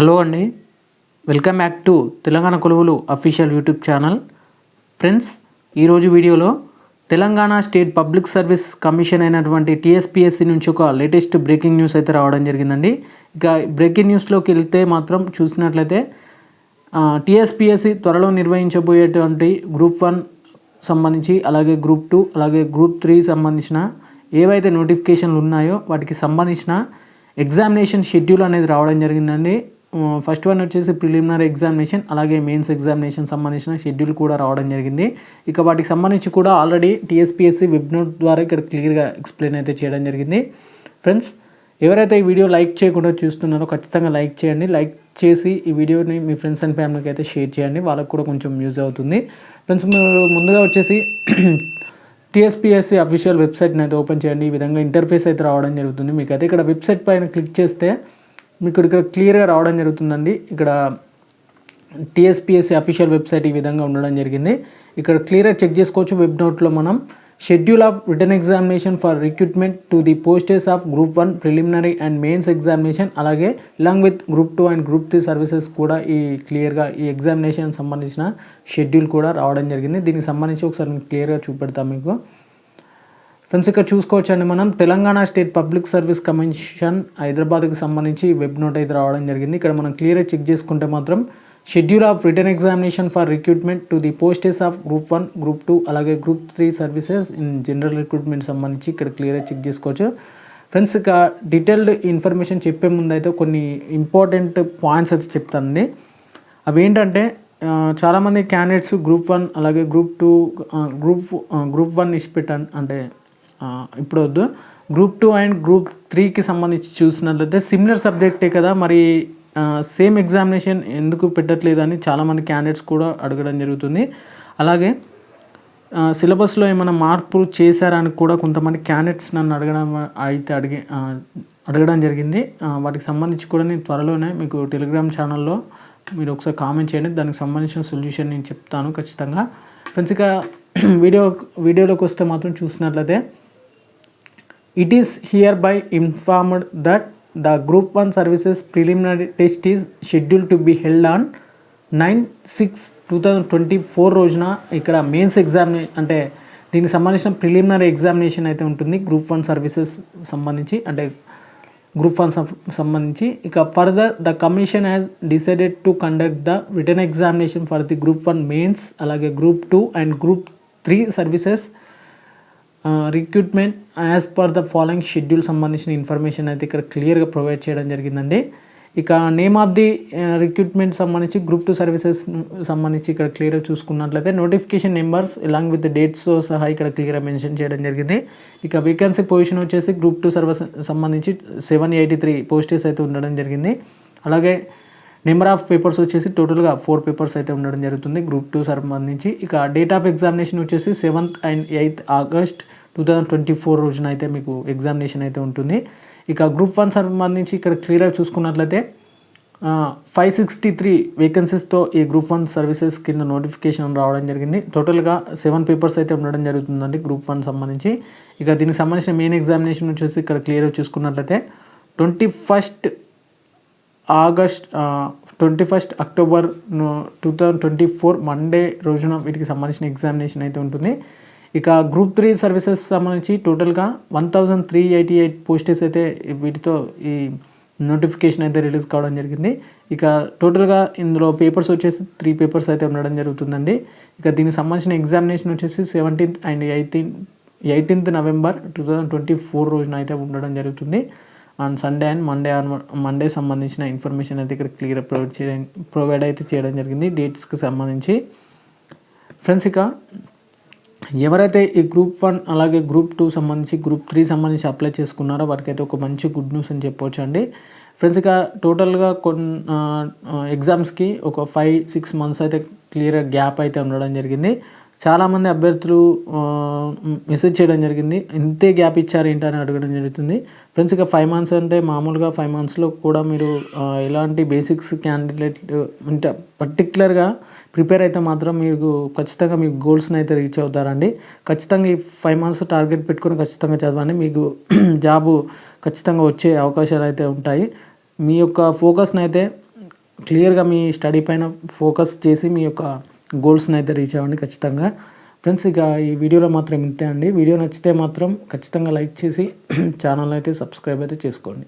Hello అండి. Welcome back to Telangana కొలువులు official YouTube channel. Friends ఈరోజు వీడియోలో Telangana State Public Service Commission అయినటువంటి టీఎస్పిఎస్సి నుంచి ఒక లేటెస్ట్ బ్రేకింగ్ న్యూస్ అయితే రావడం జరిగిందండి. ఇక బ్రేకింగ్ న్యూస్లోకి వెళ్తే మాత్రం చూసినట్లయితే టీఎస్పిఎస్సి త్వరలో నిర్వహించబోయేటువంటి గ్రూప్ వన్ సంబంధించి అలాగే గ్రూప్ టూ అలాగే గ్రూప్ త్రీ సంబంధించిన ఏవైతే నోటిఫికేషన్లు ఉన్నాయో వాటికి సంబంధించిన ఎగ్జామినేషన్ షెడ్యూల్ అనేది రావడం జరిగిందండి. ఫస్ట్ వన్ వచ్చేసి ప్రిలిమినరీ ఎగ్జామినేషన్ అలాగే మెయిన్స్ ఎగ్జామినేషన్ సంబంధించిన షెడ్యూల్ కూడా రావడం జరిగింది. ఇక వాటికి సంబంధించి కూడా ఆల్రెడీ టీఎస్పిఎస్సి వెబ్నోట్ ద్వారా ఇక్కడ క్లియర్గా ఎక్స్ప్లెయిన్ అయితే చేయడం జరిగింది. ఫ్రెండ్స్ ఎవరైతే ఈ వీడియో లైక్ చేయకుండా చూస్తున్నారో ఖచ్చితంగా లైక్ చేయండి. లైక్ చేసి ఈ వీడియోని మీ ఫ్రెండ్స్ అండ్ ఫ్యామిలీకి అయితే షేర్ చేయండి. వాళ్ళకు కూడా కొంచెం యూజ్ అవుతుంది. ఫ్రెండ్స్ మీరు ముందుగా వచ్చేసి టీఎస్పిఎస్సి అఫీషియల్ వెబ్సైట్ని అయితే ఓపెన్ చేయండి. ఈ విధంగా ఇంటర్ఫేస్ అయితే రావడం జరుగుతుంది. మీకు అయితే ఇక్కడ వెబ్సైట్ పైన క్లిక్ చేస్తే మీకు ఇక్కడ క్లియర్గా రావడం జరుగుతుందండి. ఇక్కడ టీఎస్పిఎస్సి అఫీషియల్ వెబ్సైట్ ఈ విధంగా ఉండడం జరిగింది. ఇక్కడ క్లియర్గా చెక్ చేసుకోవచ్చు. వెబ్ నోట్లో మనం schedule of return examination for recruitment to the posts of group one preliminary and mains examination అలాగే along with group two and group three services కూడా ఈ క్లియర్గా ఈ ఎగ్జామినేషన్ సంబంధించిన షెడ్యూల్ కూడా రావడం జరిగింది. దీనికి సంబంధించి ఒకసారి నేను క్లియర్గా చూపెడతాం మీకు. ఫ్రెండ్స్ ఇక్కడ చూసుకోవచ్చండి మనం. Telangana State Public Service Commission హైదరాబాద్కి సంబంధించి వెబ్ నోట్ అయితే రావడం జరిగింది. ఇక్కడ మనం క్లియర్గా చెక్ చేసుకుంటే మాత్రం schedule of return examination for recruitment to the posts of group one group two అలాగే group three services in general recruitment సంబంధించి ఇక్కడ క్లియర్గా చెక్ చేసుకోవచ్చు. ఫ్రెండ్స్ ఇక డీటెయిల్డ్ ఇన్ఫర్మేషన్ చెప్పే ముందు అయితే కొన్ని ఇంపార్టెంట్ పాయింట్స్ అయితే చెప్తానండి. అవి ఏంటంటే చాలామంది క్యాండిడేట్స్ గ్రూప్ వన్ అలాగే group two group group one ఇచ్చిపెట్టాను అంటే ఇప్పుడు వద్దు గ్రూప్ టూ అండ్ గ్రూప్ త్రీకి సంబంధించి చూసినట్లయితే సిమిలర్ సబ్జెక్టే కదా మరి సేమ్ ఎగ్జామినేషన్ ఎందుకు పెట్టట్లేదు అని చాలామంది క్యాండిడేట్స్ కూడా అడగడం జరుగుతుంది. అలాగే సిలబస్లో ఏమైనా మార్పులు చేశారని కూడా కొంతమంది క్యాండిడేట్స్ నన్ను అడగడం అయితే అడిగి అడగడం జరిగింది. వాటికి సంబంధించి కూడా నేను త్వరలోనే మీకు టెలిగ్రామ్ ఛానల్లో మీరు ఒకసారి కామెంట్ చేయండి. దానికి సంబంధించిన సొల్యూషన్ నేను చెప్తాను ఖచ్చితంగా. ఫ్రెండ్స్ ఇక వీడియో వీడియోలోకి వస్తే మాత్రం చూసినట్లయితే it is hereby informed that the group one services preliminary test is schedule to be held on nine six two thousand twenty four రోజున ఇక్కడ మెయిన్స్ ఎగ్జామినే అంటే దీనికి సంబంధించిన ప్రిలిమినరీ ఎగ్జామినేషన్ అయితే ఉంటుంది. గ్రూప్ వన్ సర్వీసెస్ సంబంధించి అంటే గ్రూప్ వన్ సంబంధించి. ఇక further the commission has decided to conduct the return examination for the group one mains అలాగే group two and group three services recruitment as per the following schedule సంబంధించిన information అయితే ఇక్కడ క్లియర్గా provide చేయడం జరిగిందండి. ఇక నేమ్ ఆఫ్ ది రిక్రూట్మెంట్ సంబంధించి group two services సంబంధించి ఇక్కడ క్లియర్గా చూసుకున్నట్లయితే notification numbers along with dates సహా ఇక్కడ క్లియర్గా మెన్షన్ చేయడం జరిగింది. ఇక వేకెన్సీ పొజిషన్ వచ్చేసి గ్రూప్ టూ సర్వీస్ సంబంధించి సెవెన్ ఎయిటీ త్రీ పోస్టెస్ అయితే ఉండడం జరిగింది. అలాగే నెంబర్ ఆఫ్ పేపర్స్ వచ్చేసి టోటల్గా ఫోర్ పేపర్స్ అయితే ఉండడం జరుగుతుంది. గ్రూప్ టూ సంబంధించి. ఇక డేట్ ఆఫ్ ఎగ్జామినేషన్ వచ్చేసి seventh and eighth August two thousand twenty four రోజున అయితే మీకు ఎగ్జామినేషన్ అయితే ఉంటుంది. ఇక గ్రూప్ వన్ సంబంధించి ఇక్కడ క్లియర్గా చూసుకున్నట్లయితే ఫైవ్ సిక్స్టీ త్రీ వేకెన్సీస్తో ఈ గ్రూప్ వన్ సర్వీసెస్ కింద నోటిఫికేషన్ రావడం జరిగింది. టోటల్గా సెవెన్ పేపర్స్ అయితే ఉండడం జరుగుతుందండి గ్రూప్ వన్ సంబంధించి. ఇక దీనికి సంబంధించిన మెయిన్ ఎగ్జామినేషన్ వచ్చేసి ఇక్కడ క్లియర్గా చూసుకున్నట్లయితే twenty first August twenty first October two thousand twenty four Monday రోజున వీటికి సంబంధించిన ఎగ్జామినేషన్ అయితే ఉంటుంది. ఇక గ్రూప్ త్రీ సర్వీసెస్ సంబంధించి టోటల్గా one thousand three eighty eight posts అయితే వీటితో ఈ నోటిఫికేషన్ అయితే రిలీజ్ కావడం జరిగింది. ఇక టోటల్గా ఇందులో పేపర్స్ వచ్చేసి త్రీ పేపర్స్ అయితే ఉండడం జరుగుతుందండి. ఇక దీనికి సంబంధించిన ఎగ్జామినేషన్ వచ్చేసి seventeenth and eighteen eighteenth November two thousand twenty four రోజున అయితే ఉండడం జరుగుతుంది. And Sunday and Monday Monday సంబంధించిన ఇన్ఫర్మేషన్ అయితే ఇక్కడ క్లియర్ ప్రొవైడ్ చేయడం ప్రొవైడ్ అయితే చేయడం జరిగింది డేట్స్కి సంబంధించి. ఫ్రెండ్స్ ఇక ఎవరైతే ఈ గ్రూప్ వన్ అలాగే గ్రూప్ టూ సంబంధించి గ్రూప్ త్రీ సంబంధించి అప్లై చేసుకున్నారో వారికైతే ఒక మంచి గుడ్ న్యూస్ అని చెప్పొచ్చు అండి. ఫ్రెండ్స్ ఇక టోటల్గా కొన్ని ఎగ్జామ్స్కి ఒక ఫైవ్ సిక్స్ మంత్స్ అయితే క్లియర్గా గ్యాప్ అయితే ఉండడం జరిగింది. చాలామంది అభ్యర్థులు మెసేజ్ చేయడం జరిగింది. ఇంతే గ్యాప్ ఇచ్చారు ఏంటని అడగడం జరుగుతుంది. ఫ్రెండ్స్ ఇక ఫైవ్ మంత్స్ అంటే మామూలుగా ఫైవ్ మంత్స్లో కూడా మీరు ఎలాంటి బేసిక్స్ క్యాండిడేట్ అంటే పర్టికులర్గా ప్రిపేర్ అయితే మాత్రం మీకు ఖచ్చితంగా మీ గోల్స్ని అయితే రీచ్ అవుతారండి. ఖచ్చితంగా ఈ ఫైవ్ మంత్స్ టార్గెట్ పెట్టుకుని ఖచ్చితంగా చదవండి. మీకు జాబు ఖచ్చితంగా వచ్చే అవకాశాలు అయితే ఉంటాయి. మీ యొక్క ఫోకస్ని అయితే క్లియర్గా మీ స్టడీ పైన ఫోకస్ చేసి మీ యొక్క గోల్స్ని అయితే రీచ్ అవ్వండి ఖచ్చితంగా. ఫ్రెండ్స్ ఇక ఈ వీడియోలో మాత్రం ఇంతే అండి. వీడియో నచ్చితే మాత్రం ఖచ్చితంగా లైక్ చేసి ఛానల్ అయితే సబ్స్క్రైబ్ అయితే చేసుకోండి.